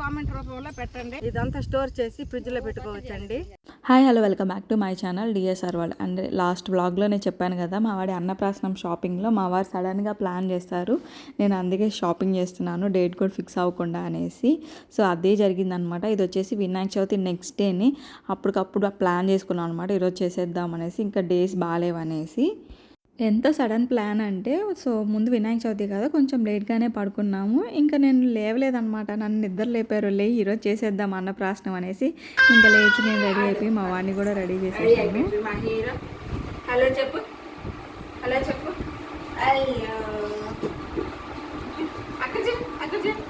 Comment రూపంలో పెట్టండి. ఇదంతా స్టోర్ చేసి ఫ్రిడ్జ్లో పెట్టుకోవచ్చండి. Hi hello welcome back to my channel DSR world and last వ్లాగ్లోనే చెప్పాను కదా మా వాడి అన్నప్రాసనం షాపింగ్లో మా వారు సడన్గా ప్లాన్ చేస్తారు. నేను అందుకే షాపింగ్ చేస్తున్నాను డేట్ కూడా ఫిక్స్ అవ్వకుండా అనేసి. సో అదే జరిగిందనమాట. ఇది వచ్చేసి వినాయక చవితి నెక్స్ట్ డేని అప్పటికప్పుడు ప్లాన్ చేసుకున్నాను అనమాట. ఈరోజు చేసేద్దాం అనేసి ఇంకా డేస్ బాగాలేవనేసి ఎంత సడన్ ప్లాన్ అంటే సో ముందు వినాయక చవితి కదా కొంచెం లేట్గానే పడుకున్నాము. ఇంకా నేను లేవలేదనమాట నన్ను నిద్ర లేపారు లే ఈరోజు చేసేద్దాం అన్న ప్రాసనం అనేసి ఇంకా లేచి నేను రెడీ అయిపోయి మా వాడిని కూడా రెడీ చేసేసాను. హలో చెప్పు. హలో చెప్పు అయ్యో అక్కడ చెప్పు అక్కడ చెప్పు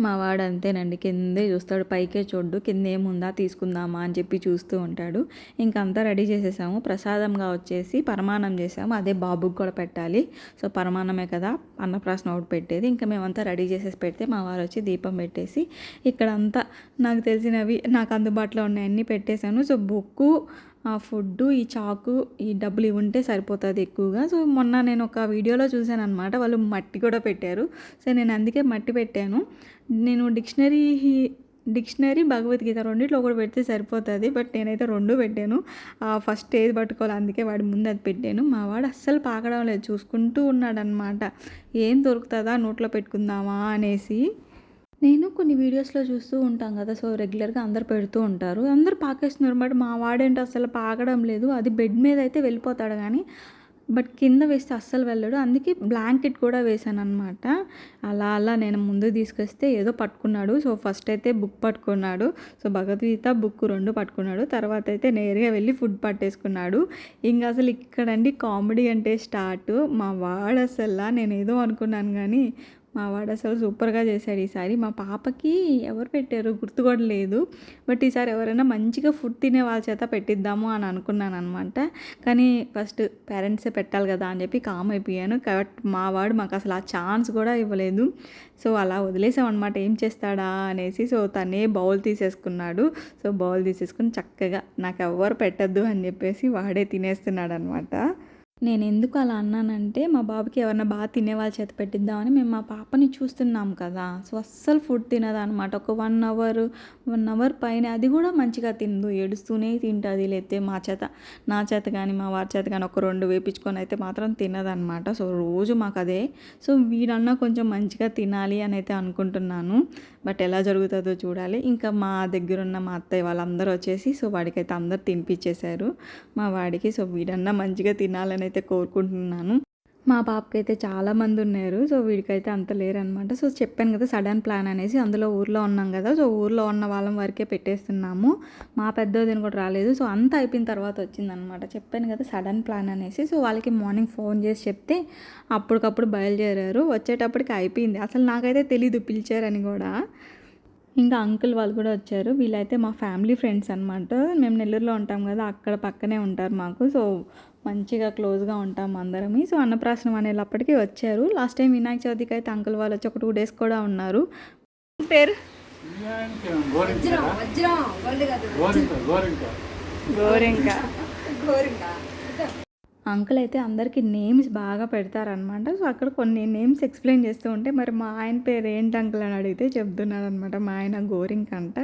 మా వాడు అంతేనండి. కిందే చూస్తాడు. పైకే చూడ్డు. కింద ఏముందా తీసుకుందామా అని చెప్పి చూస్తూ ఉంటాడు. ఇంకంతా అంతా రెడీ చేసేసాము. ప్రసాదంగా వచ్చేసి పరమాన్నం చేసాము. అదే బాబుకి కూడా పెట్టాలి. సో పరమాన్నమే కదా. అన్నప్రాసన ఒకటి పెట్టేది. ఇంకా మేమంతా రెడీ చేసేసి పెడితే మా వారు వచ్చి దీపం పెట్టేసి ఇక్కడ అంతా నాకు తెలిసినవి నాకు అందుబాటులో ఉన్నాయన్నీ పెట్టేశాను. సో బుక్కు ఆ ఫుడ్ ఈ చాకు ఈ డబ్బులు ఇవి ఉంటే సరిపోతుంది ఎక్కువగా. సో మొన్న నేను ఒక వీడియోలో చూశాను అనమాట వాళ్ళు మట్టి కూడా పెట్టారు. సో నేను అందుకే మట్టి పెట్టాను. నేను డిక్షనరీ డిక్షనరీ భగవద్గీత రెండిట్లో ఒకటి పెడితే సరిపోతుంది. బట్ నేనైతే రెండు పెట్టాను. ఫస్ట్ ఏది పట్టుకోవాలి అందుకే వాడి ముందు అది పెట్టాను. మా వాడు అస్సలు పాకడం లేదు. చూసుకుంటూ ఉన్నాడనమాట ఏం దొరుకుతుందా నోట్లో పెట్టుకుందామా అనేసి. నేను కొన్ని వీడియోస్లో చూస్తూ ఉంటాం కదా సో రెగ్యులర్గా అందరు పెడుతూ ఉంటారు. అందరు పాకేస్తున్నారు బట్ మా వాడేంటి అసలు పాకడం లేదు. అది బెడ్ మీద అయితే వెళ్ళిపోతాడు కానీ బట్ కింద వేస్తే అస్సలు వెళ్ళడు. అందుకే బ్లాంకెట్ కూడా వేసాను అనమాట అలా అలా నేను ముందు తీసుకొస్తే ఏదో పట్టుకున్నాడు. సో ఫస్ట్ అయితే బుక్ పట్టుకున్నాడు. సో భగవద్గీత బుక్ రెండు పట్టుకున్నాడు. తర్వాత అయితే నేరుగా వెళ్ళి ఫుడ్ పట్టేసుకున్నాడు. ఇంకా అసలు ఇక్కడండి కామెడీ అంటే స్టార్ట్. మా వాడు అసలు నేను ఏదో అనుకున్నాను కానీ మా వాడు అసలు సూపర్గా చేశాడు ఈసారి. మా పాపకి ఎవరు పెట్టారు గుర్తు కూడా లేదు. బట్ ఈసారి ఎవరైనా మంచిగా ఫుడ్ తినే వాళ్ళ చేత పెట్టిద్దాము అని అనుకున్నాను అనమాట కానీ ఫస్ట్ పేరెంట్సే పెట్టాలి కదా అని చెప్పి కామ్ అయిపోయాను. కాబట్టి మా వాడు మాకు అసలు ఆ ఛాన్స్ కూడా ఇవ్వలేదు. సో అలా వదిలేసాం అనమాట ఏం చేస్తాడా అనేసి. సో తనే బౌల్ తీసేసుకున్నాడు. సో బౌల్ తీసేసుకుని చక్కగా నాకు ఎవ్వరు పెట్టద్దు అని చెప్పేసి వాడే తినేస్తున్నాడు అనమాట నేను ఎందుకు అలా అన్నానంటే మా బాబుకి ఎవరైనా బాగా తినేవాళ్ళ చేత పెట్టిద్దామని మేము మా పాపని చూస్తున్నాం కదా. సో అస్సలు ఫుడ్ తినదనమాట ఒక వన్ అవర్ వన్ అవర్ పైన అది కూడా మంచిగా తినదు ఏడుస్తూనే తింటుంది. లేతే మా చేత నా చేత కానీ మా వారి చేత కానీ ఒక రెండు వేపించుకొని అయితే మాత్రం తినదనమాట సో రోజు మాకు అదే సో వీడన్నా కొంచెం మంచిగా తినాలి అని అయితే అనుకుంటున్నాను. బట్ ఎలా జరుగుతుందో చూడాలి. ఇంకా మా దగ్గర ఉన్న మా అత్తయ్య వాళ్ళందరూ వచ్చేసి సో వాడికైతే అందరు తినిపించేశారు మా వాడికి సో వీడన్నా మంచిగా తినాలని అయితే కోరుకుంటున్నాను. మా పాపకి అయితే చాలా మంది ఉన్నారు. సో వీడికైతే అంత లేరనమాట సో చెప్పాను కదా సడన్ ప్లాన్ అనేసి అందులో ఊర్లో ఉన్నాం కదా. సో ఊర్లో ఉన్న వాళ్ళం వరకే పెట్టేస్తున్నాము. మా పెద్దోదిని కూడా రాలేదు. సో అంతా అయిపోయిన తర్వాత వచ్చిందనమాట చెప్పాను కదా సడన్ ప్లాన్ అనేసి. సో వాళ్ళకి మార్నింగ్ ఫోన్ చేసి చెప్తే అప్పటికప్పుడు బయలుదేరారు. వచ్చేటప్పటికి అయిపోయింది. అసలు నాకైతే తెలీదు పిలిచారని కూడా. ఇంకా అంకుల్ వాళ్ళు కూడా వచ్చారు. వీళ్ళైతే మా ఫ్యామిలీ ఫ్రెండ్స్ అనమాట మేము నెల్లూరులో ఉంటాం కదా అక్కడ పక్కనే ఉంటారు మాకు. సో మంచిగా క్లోజ్గా ఉంటాం అందరమి. సో అన్నప్రాసనం అనేటప్పటికీ వచ్చారు. లాస్ట్ టైం వినాయక చవితికి అయితే అంకుల్ వాళ్ళు వచ్చి ఒక టూ డేస్ కూడా ఉన్నారు. పేరు? వజ్రం వజ్రం గోల్డ్ కాదు గోరింక. గోరింకా. అంకుల్ అయితే అందరికీ నేమ్స్ బాగా పెడతారనమాట సో అక్కడ కొన్ని నేమ్స్ ఎక్స్ప్లెయిన్ చేస్తూ ఉంటే మరి మా ఆయన పేరు ఏంటి అంకుల్ అని అడిగితే చెప్తున్నారనమాట మా ఆయన గోరింగ్ అంట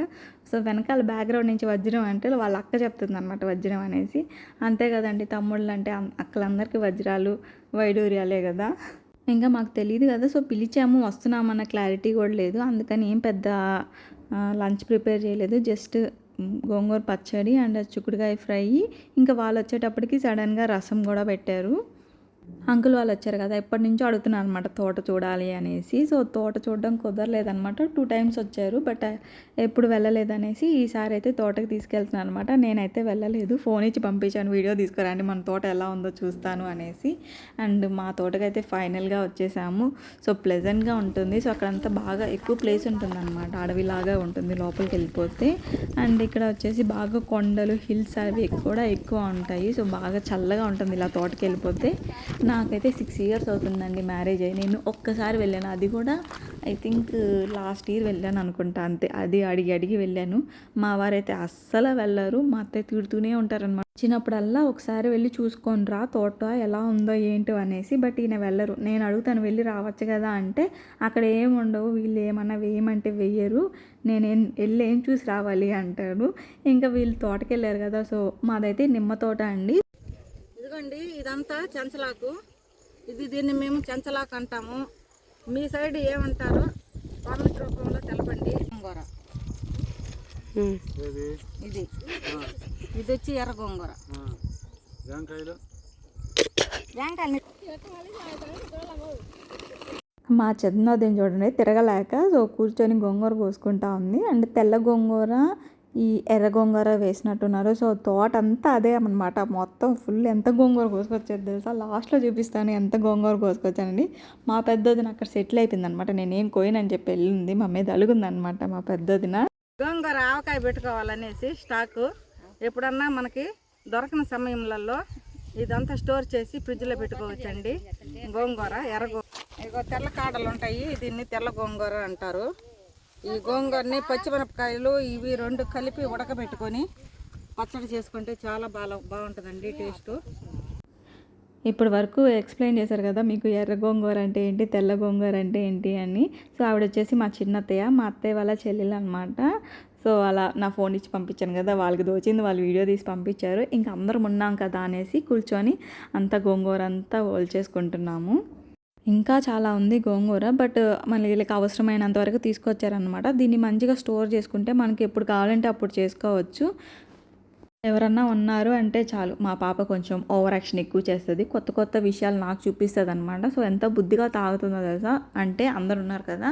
సో వెనకాల బ్యాక్గ్రౌండ్ నుంచి వజ్రం అంటే వాళ్ళ అక్క చెప్తుంది అనమాట వజ్రం అనేసి. అంతే కదండి తమ్ముళ్ళు అంటే అక్కలందరికీ వజ్రాలు వైడూర్యాలే కదా. ఇంకా మాకు తెలియదు కదా సో పిలిచాము వస్తున్నామన్న క్లారిటీ కూడా లేదు. అందుకని ఏం పెద్ద లంచ్ ప్రిపేర్ చేయలేదు. జస్ట్ గోంగూర పచ్చడి అండ్ చిక్కుడుకాయ ఫ్రై. ఇంకా వాళ్ళు వచ్చేటప్పటికి సడన్గా రసం కూడా పెట్టారు. అంకుల్ వాళ్ళు వచ్చారు కదా ఎప్పటి నుంచో అడుగుతున్నారు అనమాట తోట చూడాలి అనేసి. సో తోట చూడడం కుదరలేదనమాట టూ టైమ్స్ వచ్చారు బట్ uh, ఎప్పుడు వెళ్ళలేదనేసి ఈసారి అయితే తోటకి తీసుకెళ్తున్నాను అనమాట నేనైతే వెళ్ళలేదు. ఫోన్ ఇచ్చి పంపించాను వీడియో తీసుకురండి మన తోట ఎలా ఉందో చూస్తాను అనేసి. అండ్ మా తోటకైతే ఫైనల్గా వచ్చేసాము. సో ప్లెజెంట్గా ఉంటుంది. సో అక్కడంతా బాగా ఎక్కువ ప్లేస్ ఉంటుంది అనమాట అడవిలాగా ఉంటుంది లోపలికి వెళ్ళిపోతే. అండ్ ఇక్కడ వచ్చేసి బాగా కొండలు హిల్స్ అవి కూడా ఎక్కువ ఉంటాయి. సో బాగా చల్లగా ఉంటుంది ఇలా తోటకి వెళ్ళిపోతే. నాకైతే సిక్స్ ఇయర్స్ అవుతుందండి మ్యారేజ్ అయ్యి. నేను ఒక్కసారి వెళ్ళాను. అది కూడా ఐ థింక్ లాస్ట్ ఇయర్ వెళ్ళాను అనుకుంటా అంతే. అది అడిగి అడిగి వెళ్ళాను. మా వారైతే అస్సలు వెళ్ళరు. మా అత్తయ్య తిడుతూనే ఉంటారనమాట చిన్నప్పుడల్లా ఒకసారి వెళ్ళి చూసుకొని రా తోట ఎలా ఉందో ఏంటో అనేసి బట్ ఈయన వెళ్ళరు. నేను అడుగుతాను వెళ్ళి రావచ్చు కదా అంటే అక్కడ ఏముండవు ఉండవు. వీళ్ళు ఏమన్నా వేయమంటే వెయ్యరు నేను వెళ్ళి ఏం చూసి రావాలి అంటారు ఇంకా వీళ్ళు తోటకెళ్ళారు కదా. సో మాదైతే నిమ్మ తోట అండి. ఇదిగోండి ఇదంతా చెంచలాకు. ఇది దీన్ని మేము చెంచలాకు అంటాము. మీ సైడ్ ఏమంటారో కామెంట్ రూపంలో తెలపండి. గోంగూర. ఇది. ఇది వచ్చి ఎర్ర గోంగూర. మా చిన్నదిని చూడండి తిరగలేక సో కూర్చొని గోంగూర కోసుకుంటా ఉంది. అండ్ తెల్ల గోంగూర ఈ ఎర్ర గోంగూర వేసినట్టున్నారు. సో తోట అంతా అదే అనమాట మొత్తం ఫుల్ ఎంత గోంగూర కోసుకొచ్చేది తెలుసా? లాస్ట్లో చూపిస్తాను ఎంత గోంగూర కోసుకొచ్చానండి. మా పెద్దదిన అక్కడ సెటిల్ అయిపోయింది అనమాట నేనేం కోయినని చెప్పి వెళ్ళింది. మా మీద అలుగుందనమాట మా పెద్దదిన. గోంగూర ఆవకాయ పెట్టుకోవాలనేసి స్టాకు ఎప్పుడన్నా మనకి దొరకని సమయంలో ఇదంతా స్టోర్ చేసి ఫ్రిడ్జ్లో పెట్టుకోవచ్చండి. గోంగూర ఎర్ర గో ఇగో తెల్ల కాడలు ఉంటాయి దీన్ని తెల్ల గోంగూర అంటారు. ఈ గోంగూరని పచ్చిమిరపకాయలు ఇవి రెండు కలిపి ఉడకబెట్టుకొని పచ్చడి చేసుకుంటే చాలా బాగా బాగుంటుందండి టేస్ట్. ఇప్పటి వరకు ఎక్స్ప్లెయిన్ చేశారు కదా మీకు ఎర్ర గోంగూర అంటే ఏంటి తెల్ల గోంగూర అంటే ఏంటి అని. సో ఆవిడ వచ్చేసి మా చిన్నత్తయ్య మా అత్తయ్య వాళ్ళ చెల్లెలు అనమాట సో అలా నా ఫోన్ ఇచ్చి పంపించాను కదా వాళ్ళకి దోచింది వాళ్ళు వీడియో తీసి పంపించారు. ఇంకా అందరం ఉన్నాం కదా అనేసి కూర్చొని అంతా గోంగూర అంతా చేసుకుంటున్నాము ఇంకా చాలా ఉంది గోంగూర బట్ మళ్ళీ వీళ్ళకి అవసరమైనంత వరకు తీసుకొచ్చారనమాట దీన్ని మంచిగా స్టోర్ చేసుకుంటే మనకి ఎప్పుడు కావాలంటే అప్పుడు చేసుకోవచ్చు. ఎవరన్నా ఉన్నారు అంటే చాలు. మా పాప కొంచెం ఓవర్ యాక్షన్ ఎక్కువ చేస్తుంది. కొత్త కొత్త విషయాలు నాకు చూపిస్తుంది అనమాట సో ఎంత బుద్ధిగా తాగుతుందో తెలుసా? అంటే అందరు ఉన్నారు కదా.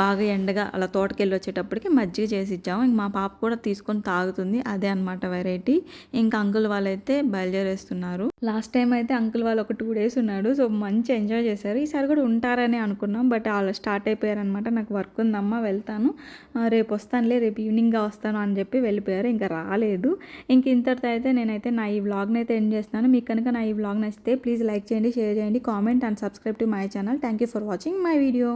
బాగా ఎండగా అలా తోటకెళ్ళి వచ్చేటప్పటికి మజ్జిగ చేసి ఇచ్చాము. ఇంక మా పాప కూడా తీసుకొని తాగుతుంది. అదే అనమాట వెరైటీ ఇంకా అంకుల్ వాళ్ళైతే బయలుదేరేస్తున్నారు. లాస్ట్ టైం అయితే అంకుల్ వాళ్ళు ఒక టూ డేస్ ఉన్నాడు. సో మంచి ఎంజాయ్ చేశారు. ఈసారి కూడా ఉంటారని అనుకున్నాం. బట్ వాళ్ళు స్టార్ట్ అయిపోయారనమాట నాకు వర్క్ ఉందమ్మా వెళ్తాను. రేపు వస్తానులే రేపు ఈవినింగ్గా వస్తాను అని చెప్పి వెళ్ళిపోయారు. ఇంకా రాలేదు. ఇంక ఇంతటితో అయితే నేనైతే నా ఈ వ్లాగ్ని అయితే ఎండ్ చేస్తాను మీకు కనుక నా ఈ వ్లాగ్ నచ్చితే ప్లీజ్ లైక్ చేయండి షేర్ చేయండి comment and subscribe to my channel thank you for watching my video